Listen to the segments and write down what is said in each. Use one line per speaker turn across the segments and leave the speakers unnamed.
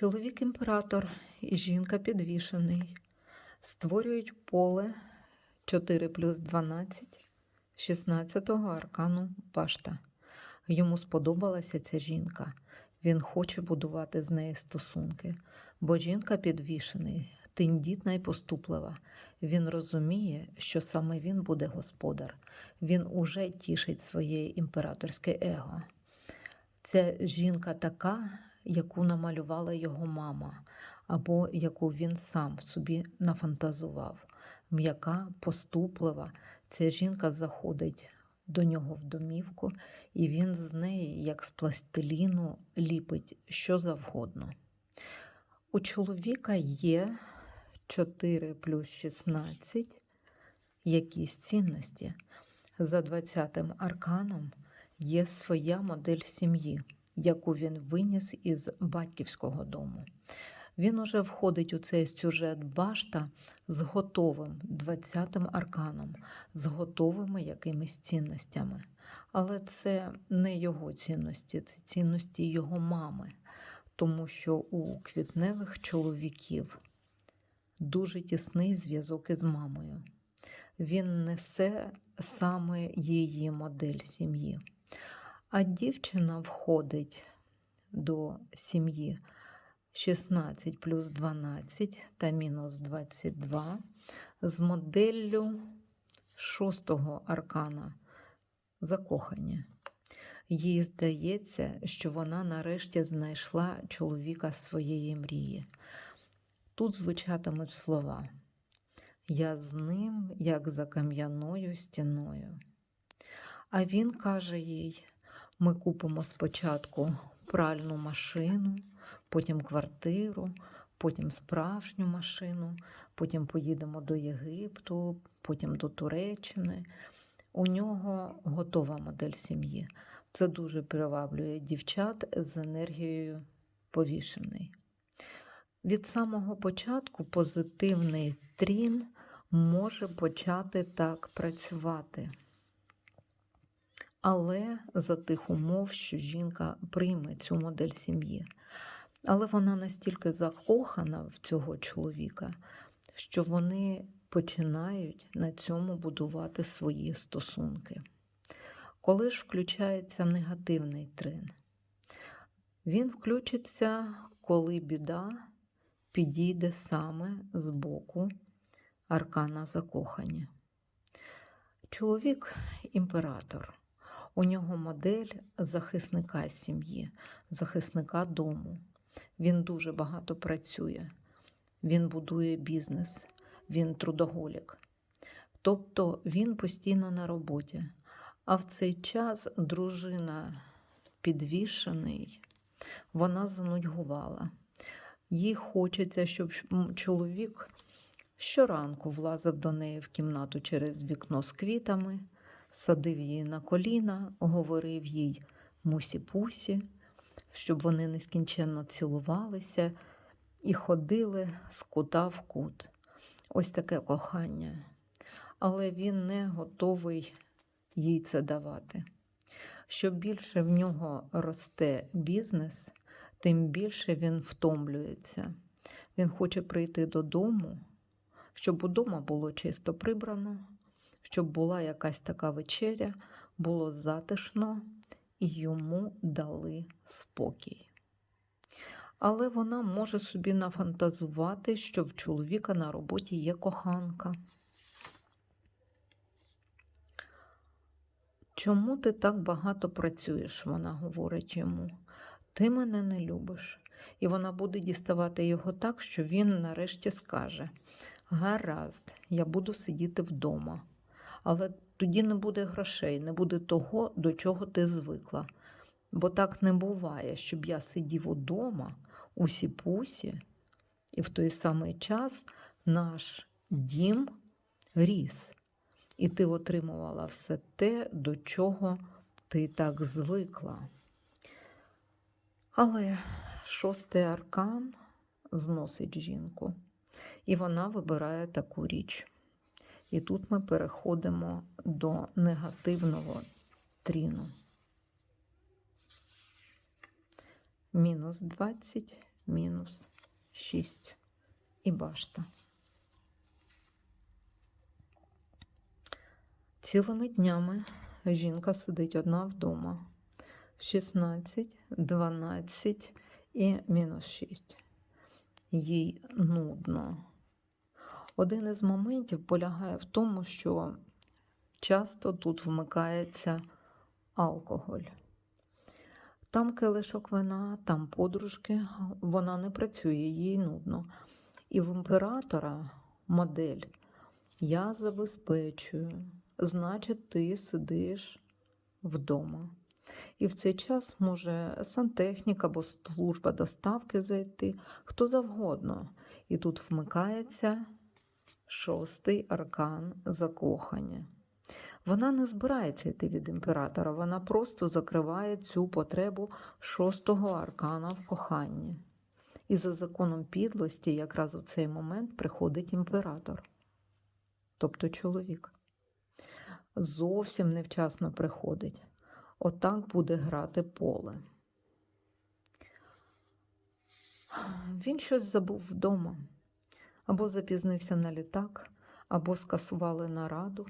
Чоловік імператор і жінка підвішений створюють поле 4 плюс 12 16-го аркану Башта. Йому сподобалася ця жінка. Він хоче будувати з нею стосунки, бо жінка підвішений, тендітна і поступлива. Він розуміє, що саме він буде господар. Він уже тішить своє імператорське его. Ця жінка така, яку намалювала його мама, або яку він сам собі нафантазував. М'яка, поступлива, ця жінка заходить до нього в домівку, і він з неї, як з пластиліну, ліпить що завгодно. У чоловіка є 4 плюс 16 якісь цінності. За 20-м арканом є своя модель сім'ї, яку він виніс із батьківського дому. Він уже входить у цей сюжет башта з готовим 20-м арканом, з готовими якимись цінностями. Але це не його цінності, це цінності його мами, тому що у квітневих чоловіків дуже тісний зв'язок із мамою. Він несе саме її модель сім'ї. А дівчина входить до сім'ї 16 плюс 12 та мінус 22 з моделлю шостого аркана закохання. Їй здається, що вона нарешті знайшла чоловіка своєї мрії. Тут звучатимуть слова Я з ним, як за кам'яною стіною. А він каже їй: ми купимо спочатку пральну машину, потім квартиру, потім справжню машину, потім поїдемо до Єгипту, потім до Туреччини. У нього готова модель сім'ї. Це дуже приваблює дівчат з енергією повішений. Від самого початку позитивний трін може почати так працювати. Але за тих умов, що жінка прийме цю модель сім'ї. Але вона настільки закохана в цього чоловіка, що вони починають на цьому будувати свої стосунки. Коли ж включається негативний трин, він включиться, коли біда підійде саме з боку аркана закохання. Чоловік імператор. У нього модель захисника сім'ї, захисника дому. Він дуже багато працює, він будує бізнес, він трудоголік. Тобто він постійно на роботі. А в цей час дружина підвішений, вона занудьгувала. Їй хочеться, щоб чоловік щоранку влазив до неї в кімнату через вікно з квітами, садив її на коліна, говорив їй мусі-пусі, щоб вони нескінченно цілувалися і ходили з кута в кут. Ось таке кохання. Але він не готовий їй це давати. Що більше в нього росте бізнес, тим більше він втомлюється. Він хоче прийти додому, щоб удома було чисто прибрано, щоб була якась така вечеря, було затишно і йому дали спокій. Але вона може собі нафантазувати, що в чоловіка на роботі є коханка. Чому ти так багато працюєш? Вона говорить йому. Ти мене не любиш. І вона буде діставати його так, що він нарешті скаже: Гаразд, я буду сидіти вдома, але тоді не буде грошей, не буде того, до чого ти звикла. Бо так не буває, щоб я сидів удома, усі пусі, і в той самий час наш дім ріс, і ти отримувала все те, до чого ти так звикла. Але шостий аркан зносить жінку, і вона вибирає таку річ. І тут ми переходимо до негативного тріну. Мінус 20, мінус 6 і башта. Цілими днями жінка сидить одна вдома. 16, 12 і мінус 6. Їй нудно. Один із моментів полягає в тому, що часто тут вмикається алкоголь. Там келишок вина, там подружки, вона не працює, їй нудно. І в імператора модель я забезпечую, значить, ти сидиш вдома. І в цей час може сантехніка або служба доставки зайти, хто завгодно. І тут вмикається шостий аркан закохання. Вона не збирається йти від імператора, вона просто закриває цю потребу шостого аркана в коханні. І за законом підлості, якраз у цей момент приходить імператор, тобто чоловік. Зовсім невчасно приходить. Отак буде грати поле. Він щось забув вдома, або запізнився на літак, або скасували нараду.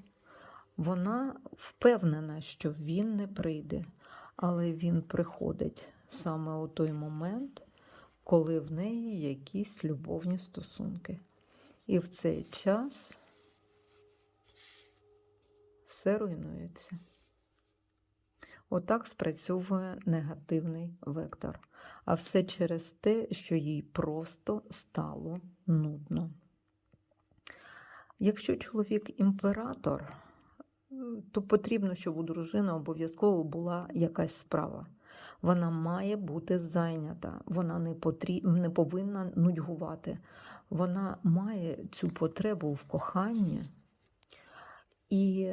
Вона впевнена, що він не прийде, але він приходить саме у той момент, коли в неї якісь любовні стосунки. І в цей час все руйнується. Отак спрацьовує негативний вектор. А все через те, що їй просто стало нудно. Якщо чоловік імператор, то потрібно, щоб у дружини обов'язково була якась справа. Вона має бути зайнята, вона не, потріб... не повинна нудьгувати. Вона має цю потребу в коханні і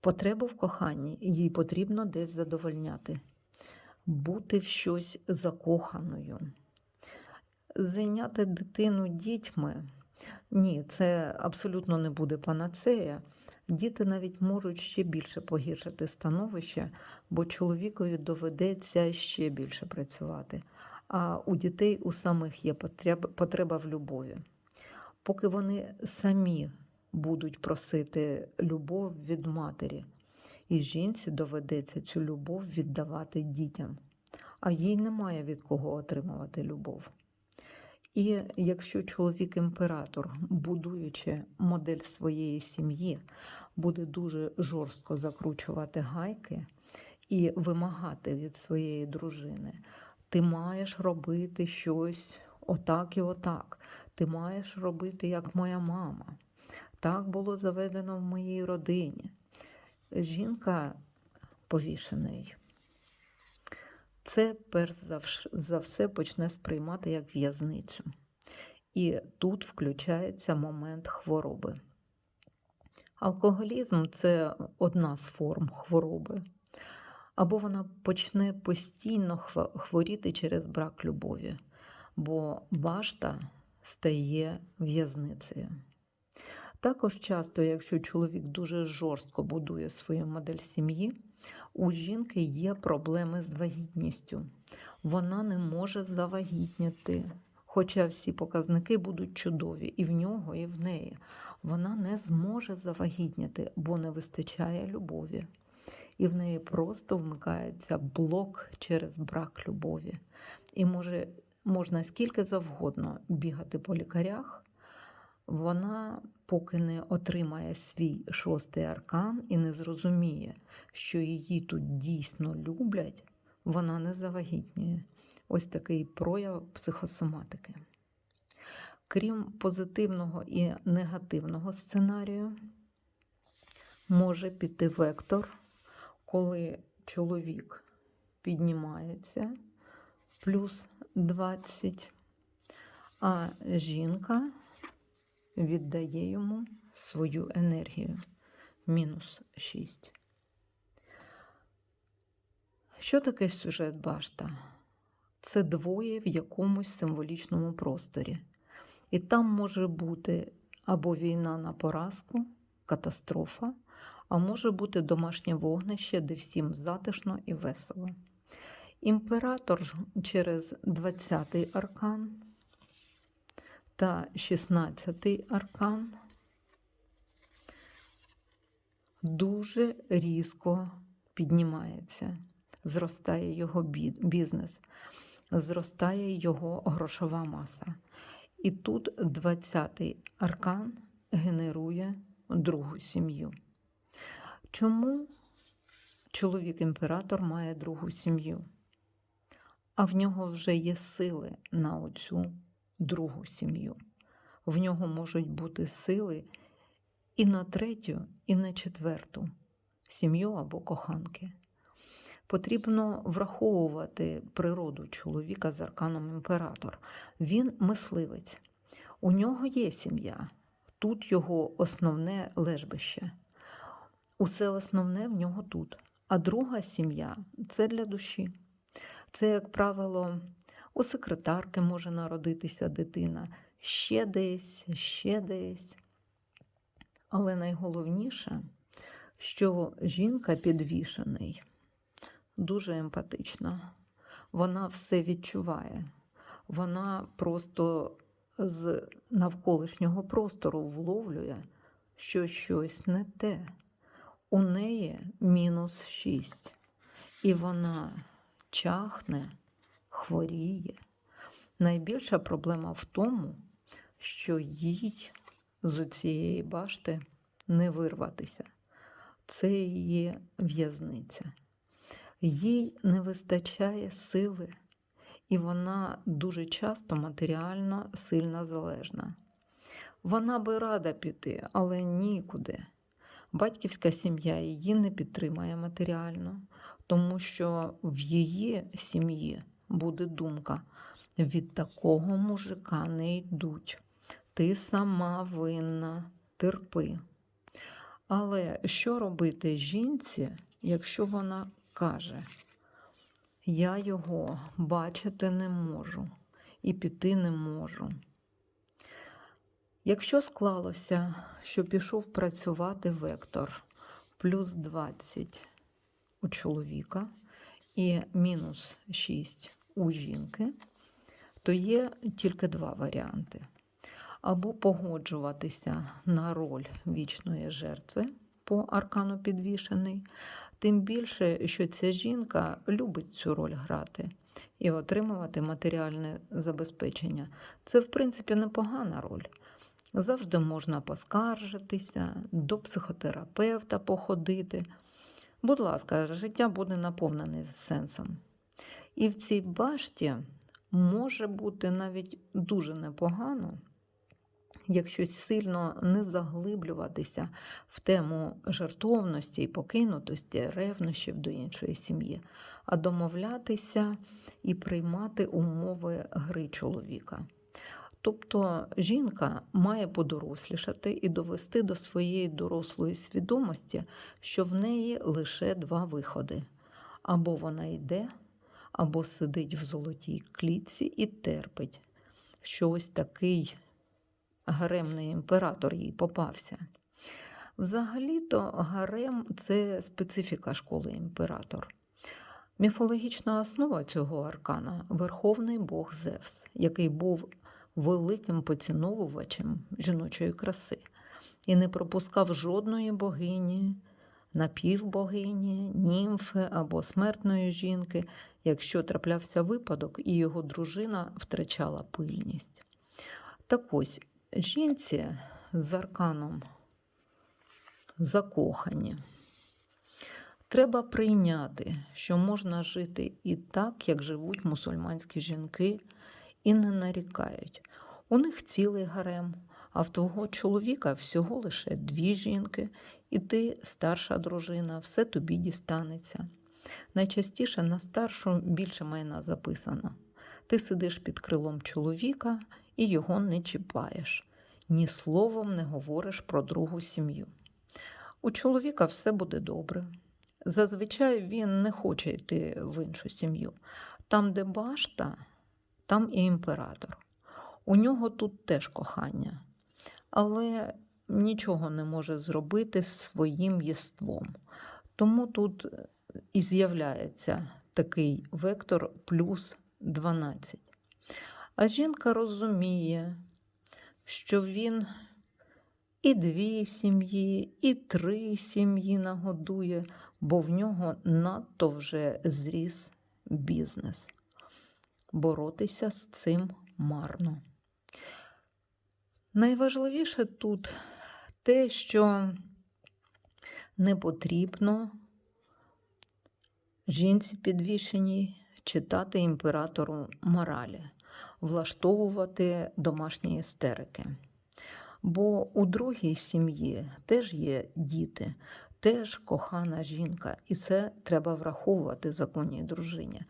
потребу в коханні їй потрібно десь задовольняти, бути в щось закоханою. Зайняти дитину дітьми. Ні, це абсолютно не буде панацея. Діти навіть можуть ще більше погіршити становище, бо чоловікові доведеться ще більше працювати. А у дітей у самих є потреба, потреба в любові. Поки вони самі будуть просити любов від матері, і жінці доведеться цю любов віддавати дітям, а їй немає від кого отримувати любов. І якщо чоловік-імператор, будуючи модель своєї сім'ї, буде дуже жорстко закручувати гайки і вимагати від своєї дружини, ти маєш робити щось отак і отак, ти маєш робити, як моя мама. Так було заведено в моїй родині. Жінка повішений. Це перш за все почне сприймати як в'язницю. І тут включається момент хвороби. Алкоголізм це одна з форм хвороби. Або вона почне постійно хворіти через брак любові, бо башта стає в'язницею. Також часто, якщо чоловік дуже жорстко будує свою модель сім'ї, у жінки є проблеми з вагітністю. Вона не може завагітніти, хоча всі показники будуть чудові і в нього, і в неї. Вона не зможе завагітніти, бо не вистачає любові. І в неї просто вмикається блок через брак любові. І може, можна скільки завгодно бігати по лікарях вона поки не отримає свій шостий аркан і не зрозуміє, що її тут дійсно люблять, вона не завагітнює. Ось такий прояв психосоматики. Крім позитивного і негативного сценарію, може піти вектор, коли чоловік піднімається плюс 20, а жінка віддає йому свою енергію. Мінус 6. Що таке сюжет башта? Це двоє в якомусь символічному просторі. І там може бути або війна на поразку, катастрофа, а може бути домашнє вогнище, де всім затишно і весело. Імператор через 20-й аркан та 16-й аркан дуже різко піднімається, зростає його бізнес, зростає його грошова маса. І тут 20-й аркан генерує другу сім'ю. Чому чоловік-імператор має другу сім'ю? А в нього вже є сили на оцю другу сім'ю. В нього можуть бути сили і на третю, і на четверту сім'ю або коханки. Потрібно враховувати природу чоловіка з арканом імператор. Він мисливець. У нього є сім'я. Тут його основне лежбище. Усе основне в нього тут. А друга сім'я це для душі. Це, як правило, у секретарки може народитися дитина, ще десь, ще десь. Але найголовніше, що жінка підвішений, дуже емпатична. Вона все відчуває. Вона просто з навколишнього простору вловлює, що щось не те. У неї мінус 6. І вона чахне, хворіє. Найбільша проблема в тому, що їй з цієї башти не вирватися. Це її в'язниця. Їй не вистачає сили, і вона дуже часто матеріально сильно залежна. Вона би рада піти, але нікуди. Батьківська сім'я її не підтримає матеріально, тому що в її сім'ї буде думка: від такого мужика не йдуть. Ти сама винна, терпи. Але що робити жінці, якщо вона каже, я його бачити не можу і піти не можу? Якщо склалося, що пішов працювати вектор плюс 20 у чоловіка і мінус 6 у жінки, то є тільки два варіанти. Або погоджуватися на роль вічної жертви по аркану підвішений, тим більше, що ця жінка любить цю роль грати і отримувати матеріальне забезпечення. Це, в принципі, непогана роль. Завжди можна поскаржитися, до психотерапевта походити. Будь ласка, життя буде наповнене сенсом. І в цій башті може бути навіть дуже непогано, якщо сильно не заглиблюватися в тему жертовності і покинутості, ревнощів до іншої сім'ї, а домовлятися і приймати умови гри чоловіка. Тобто жінка має подорослішати і довести до своєї дорослої свідомості, що в неї лише два виходи: або вона йде, або сидить в золотій клітці і терпить, що ось такий гаремний імператор їй попався. Взагалі-то гарем це специфіка школи імператор. Міфологічна основа цього аркана верховний бог Зевс, який був великим поціновувачем жіночої краси і не пропускав жодної богині, напівбогині, німфи або смертної жінки, якщо траплявся випадок і його дружина втрачала пильність. Так ось жінці з арканом закохані. Треба прийняти, що можна жити і так, як живуть мусульманські жінки, і не нарікають. У них цілий гарем, а в твого чоловіка всього лише дві жінки, і ти старша дружина, все тобі дістанеться. Найчастіше на старшу більше майна записано. Ти сидиш під крилом чоловіка і його не чіпаєш, ні словом не говориш про другу сім'ю. У чоловіка все буде добре. Зазвичай він не хоче йти в іншу сім'ю. Там, де башта, там і імператор. У нього тут теж кохання, але нічого не може зробити своїм єством. Тому тут і з'являється такий вектор плюс 12. А жінка розуміє, що він і дві сім'ї, і три сім'ї нагодує, бо в нього надто вже зріс бізнес. Боротися з цим марно. Найважливіше тут те, що не потрібно жінці підвішеній читати імператору моралі, влаштовувати домашні істерики. Бо у другій сім'ї теж є діти, теж кохана жінка, і це треба враховувати законній дружині.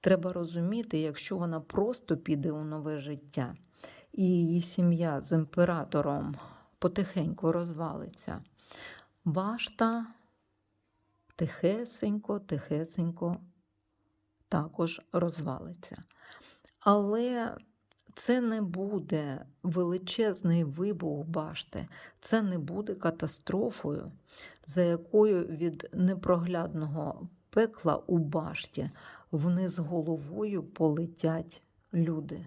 Треба розуміти, якщо вона просто піде у нове життя, і її сім'я з імператором потихеньку розвалиться, башта тихесенько, тихесенько також розвалиться. Але це не буде величезний вибух башти, це не буде катастрофою, за якою від непроглядного пекла у башті вниз головою полетять люди.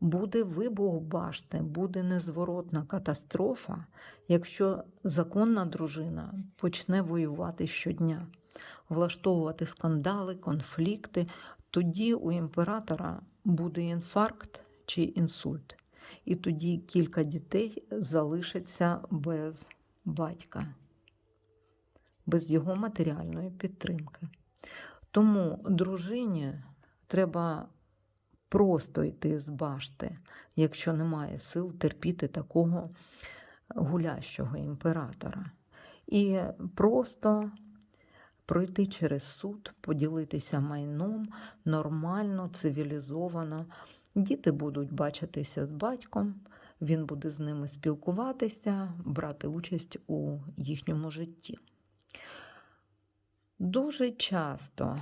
Буде вибух башти, буде незворотна катастрофа, якщо законна дружина почне воювати щодня, влаштовувати скандали, конфлікти, тоді у імператора буде інфаркт чи інсульт, і тоді кілька дітей залишаться без батька, без його матеріальної підтримки. Тому дружині треба просто йти з башти, якщо немає сил терпіти такого гулящого імператора. І просто пройти через суд, поділитися майном нормально, цивілізовано. Діти будуть бачитися з батьком, він буде з ними спілкуватися, брати участь у їхньому житті. Дуже часто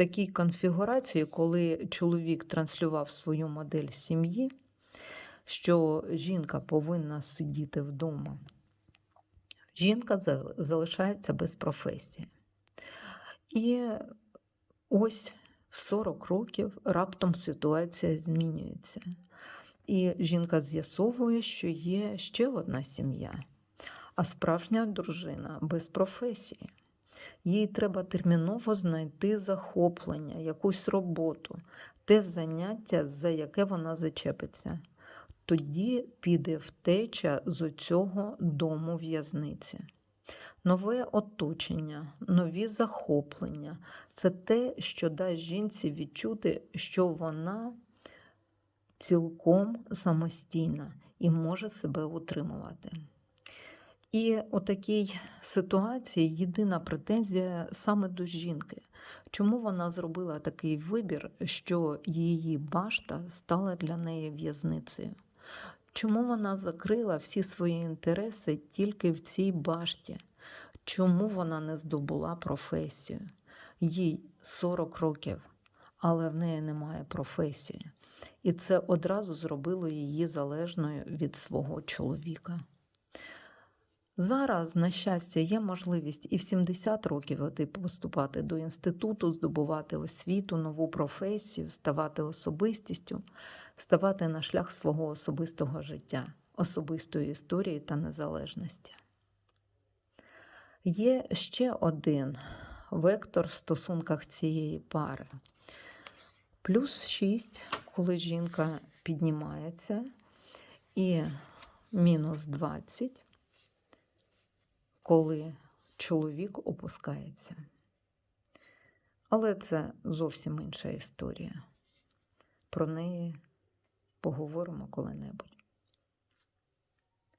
такій конфігурації, коли чоловік транслював свою модель сім'ї, що жінка повинна сидіти вдома, жінка залишається без професії. І ось в 40 років раптом ситуація змінюється. І жінка з'ясовує, що є ще одна сім'я, а справжня дружина без професії. Їй треба терміново знайти захоплення, якусь роботу, те заняття, за яке вона зачепиться. Тоді піде втеча з цього дому в'язниці. Нове оточення, нові захоплення це те, що дасть жінці відчути, що вона цілком самостійна і може себе утримувати. І у такій ситуації єдина претензія саме до жінки. Чому вона зробила такий вибір, що її башта стала для неї в'язницею? Чому вона закрила всі свої інтереси тільки в цій башті? Чому вона не здобула професію? Їй 40 років, але в неї немає професії. І це одразу зробило її залежною від свого чоловіка. Зараз, на щастя, є можливість і в 70 років іти поступати до інституту, здобувати освіту, нову професію, ставати особистістю, ставати на шлях свого особистого життя, особистої історії та незалежності. Є ще один вектор в стосунках цієї пари. Плюс 6, коли жінка піднімається, і мінус 20 коли чоловік опускається. Але це зовсім інша історія. Про неї поговоримо коли-небудь.